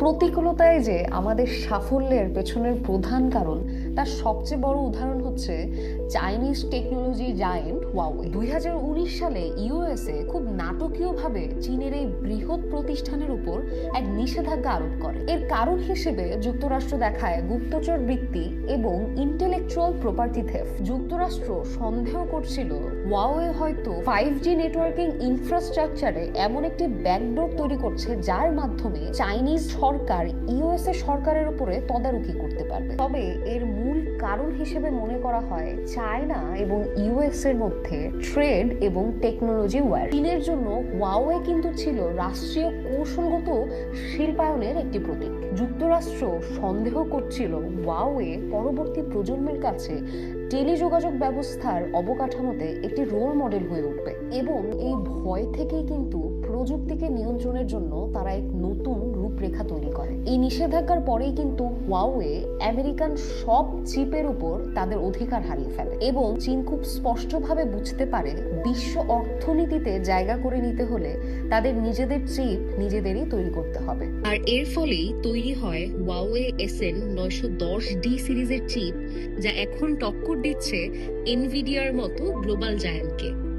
প্রতিকূলতায় যে আমাদের সাফল্যের পেছনের প্রধান কারণ, তার সবচেয়ে বড় উদাহরণ হচ্ছে চাইনিজ টেকনোলজি জায়েন্ট ওয়াওয়ে দুই হাজার উনিশ সালে ইউএসএ খুব নাটকীয়ভাবে চীনের এই বৃহৎ প্রতিষ্ঠানের উপর এক নিষেধাজ্ঞা আরোপ করে। এর কারণ হিসেবে যুক্তরাষ্ট্র দেখায় গুপ্তচর বৃত্তি এবং ইন্টেলেকচুয়াল প্রপার্টি থেফ যুক্তরাষ্ট্র সন্দেহ করছিল ওয়াওয়ে হয়তো ফাইভ জি নেটওয়ার্কিং ইনফ্রাস্ট্রাকচারে এমন একটি ব্যাকডোর তৈরি করছে, যার মাধ্যমে চাইনিজ সরকার, ইউএসএ সরকারের উপরে তদারকি করতে পারবে। তবে এর মূল কারণ হিসেবে মনে করা হয়, চায়না এবং ইউএস এর মধ্যে ট্রেড এবং টেকনোলজি ওয়ার। চীনের জন্য ওয়াওয়ে কিন্তু ছিল রাষ্ট্রীয় কৌশলগত শিল্পায়নের একটি প্রতীক। যুক্তরাষ্ট্র সন্দেহ করছিল ওয়াওয়ে পরবর্তী প্রজন্মের কাছে টেলিযোগাযোগ ব্যবস্থার অবকাঠামোতে একটি রোল মডেল হয়ে উঠবে। এবং এই ভয় থেকেই কিন্তু প্রযুক্তিকে নিয়ন্ত্রণের জন্য তারা এক নতুন রূপরেখা তৈরি করে। এই নিষেধাজ্ঞার পরেই কিন্তু ওয়াওয়ে আমেরিকান সব চিপের উপর তাদের অধিকার হারিয়ে ফেলে এবং চীন খুব স্পষ্টভাবে বুঝতে পারে বিশ্ব অর্থনীতিতে জায়গা করে নিতে হলে তাদের নিজেদের চিপ নিজেদেরই তৈরি করতে হবে। আর এর ফলেই তৈরি হয় ওয়াওয়ে এসএন নয়শো দশ ডি সিরিজের চিপ, যা এখন টক্কর দিচ্ছে এনভিডিয়ার মতো গ্লোবাল জায়ান্টকে